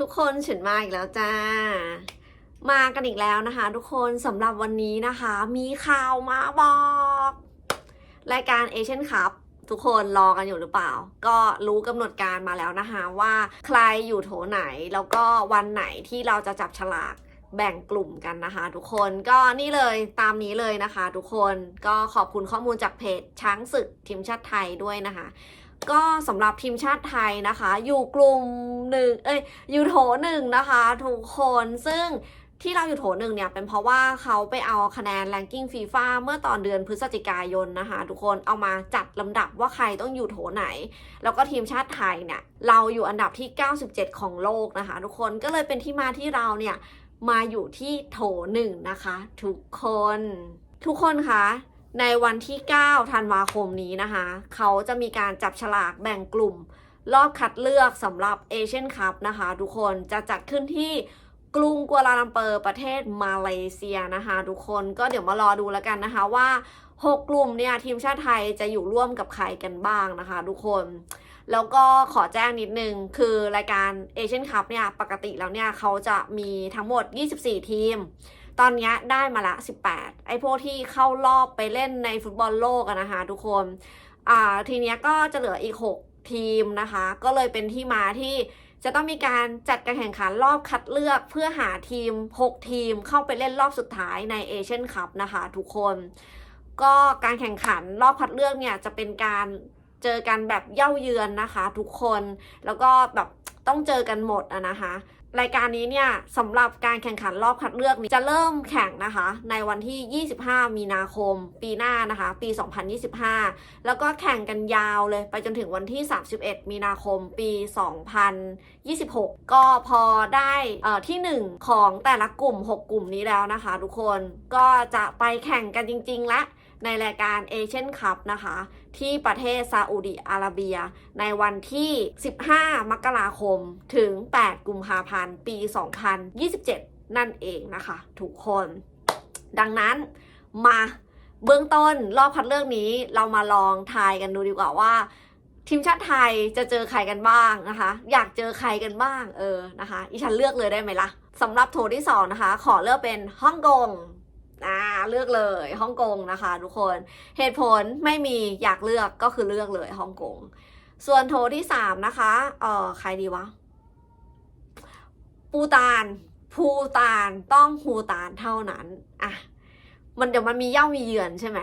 ทุกคนฉินมาอีกแล้วจ้า มากันอีกแล้วนะคะ ทุกคนสำหรับวันนี้นะคะ มีข่าวมาบอก รายการเอเชียนคัพทุกคนรอกันอยู่หรือเปล่า ก็รู้กำหนดการมาแล้วนะคะว่าใครอยู่โถไหนแล้วก็วันไหนที่เราจะจับฉลากแบ่งกลุ่มกันนะคะ ทุกคนก็นี่เลยตามนี้เลยนะคะ ทุกคนก็ขอบคุณข้อมูลจากเพจช้างศึกทีมชาติไทยด้วยนะคะ ก็สำหรับทีมชาติไทยนะคะ อยู่กลุ่มหนึ่งเอ้ยอยู่โถหนึ่งนะคะ ทุกคนซึ่งที่เราอยู่โถหนึ่งเนี่ย เป็นเพราะว่าเขาไปเอาคะแนนแรงกิ้งฟีฟ่าเมื่อตอนเดือนพฤศจิกายนนะคะ ทุกคนเอามาจัดลำดับว่าใครต้องอยู่โถไหน แล้วก็ทีมชาติไทยเนี่ย เราอยู่อันดับที่ 97 ของโลกนะคะ ทุกคนก็เลยเป็นที่มาที่เราเนี่ย มาอยู่ที่โถหนึ่งนะคะ ทุกคน ทุกคนคะ ในวันที่ 9 ธันวาคมนี้นะคะ เขาจะมีการจับฉลากแบ่งกลุ่ม รอบคัดเลือกสำหรับเอเชียนคัพนะคะ ทุกคนจะจัดขึ้นที่กรุงกัวลาลัมเปอร์ประเทศมาเลเซียนะคะ ทุกคนก็เดี๋ยวมารอดูแล้วกันนะคะว่า 6 กลุ่มเนี่ยทีมชาติไทยจะอยู่ร่วมกับใครกันบ้างนะคะ ทุกคน แล้วก็ขอแจ้งนิดนึง คือรายการเอเชียนคัพเนี่ยปกติแล้วเนี่ยเขาจะมีทั้งหมด 24 ทีม ตอนนี้ได้มาละ 18 ไอ้พวกที่เข้ารอบไปเล่นในฟุตบอลโลกอะนะคะทุกคนอ่าทีเนี้ยก็จะเหลืออีก 6 ทีมนะคะ ก็เลยเป็นที่มาที่จะต้องมีการจัดการแข่งขันรอบคัดเลือกเพื่อหาทีม 6 ทีมเข้าไปเล่นรอบสุดท้ายในเอเชียนคัพนะคะทุกคน ก็การแข่งขันรอบคัดเลือกเนี่ยจะเป็นการเจอกันแบบเย่าเยือนนะคะ ทุกคนแล้วก็แบบต้องเจอกันหมดอะนะคะ รายการนี้เนี่ยสำหรับการแข่งขันรอบคัดเลือกนี้จะเริ่มแข่งนะคะ ในวันที่ 25 มีนาคม ปีหน้านะคะ ปี 2025 แล้วก็แข่งกันยาวเลยไปจนถึงวันที่ 31 มีนาคม ปี 2026 ก็พอได้เอ่อที่ 1 ของแต่ละกลุ่ม 6 กลุ่มนี้แล้วนะคะ ทุกคนก็จะไปแข่งกันจริงๆและ ในรายการเอเชียนคัพนะคะ ที่ประเทศซาอุดิอาระเบีย ในวันที่ 15 มกราคม ถึง 8 กุมภาพันธ์ ปี 2027 นั่นเองนะคะ ทุกคน ดังนั้นมาเบื้องต้นรอบคัดเลือกนี้เรามาลองทายกันดูดีกว่าว่าทีมชาติไทยจะเจอใครกันบ้างนะคะ อยากเจอใครกันบ้างเออนะคะอีฉันเลือกเลยได้ไหมล่ะสำหรับโถที่สองนะคะ ขอเลือกเป็นฮ่องกง อ่าเลือกเลยฮ่องกงนะคะ ทุกคนเหตุผลไม่มีอยากเลือกก็คือเลือกเลยฮ่องกงส่วนโถที่สามนะคะเอ่อใครดีวะปูตานภูตานต้องภูตานเท่านั้นอะมันเดี๋ยวมันมีเย่ามีเยือนใช่ไหม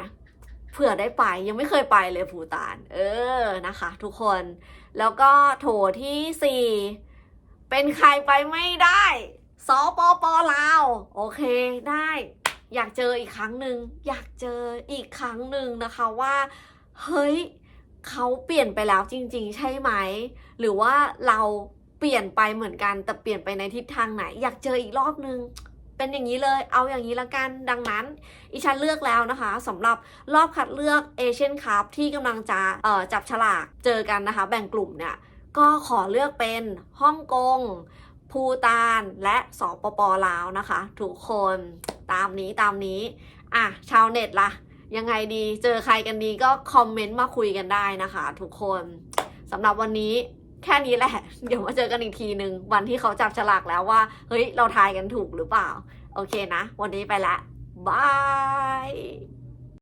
เผื่อได้ไปยังไม่เคยไปเลยภูตาน เออนะคะ ทุกคนแล้วก็โถที่สี่เป็นใครไปไม่ได้สปปลาว โอเคได้ อยากเจออีกครั้งหนึ่งอยากเจออีกครั้งหนึ่งนะคะว่า เฮ้ยเขาเปลี่ยนไปแล้วจริง ๆ ใช่ไหม หรือว่าเราเปลี่ยนไปเหมือนกันแต่เปลี่ยนไปในทิศทางไหน อยากเจออีกรอบนึงเป็นอย่างนี้เลย เอาอย่างนี้ละกัน ดังนั้นอีฉันเลือกแล้วนะคะสำหรับรอบคัดเลือกเอเชียนคัพที่กำลังจะจับฉลากเจอกันนะคะ แบ่งกลุ่มเนี่ย ก็ขอเลือกเป็นฮ่องกง ภูตาน และสปปลาวนะคะ ทุกคน ตามนี้ตามนี้ อะ ชาวเน็ตล่ะ ยังไงดีเจอใครกันดีก็คอมเมนต์มาคุยกันได้นะคะ ทุกคนสำหรับวันนี้แค่นี้แหละ เดี๋ยวมาเจอกันอีกทีหนึ่งวันที่เขาจับฉลากแล้วว่า เฮ้ย เราทายกันถูกหรือเปล่า โอเคนะ วันนี้ไปละบาย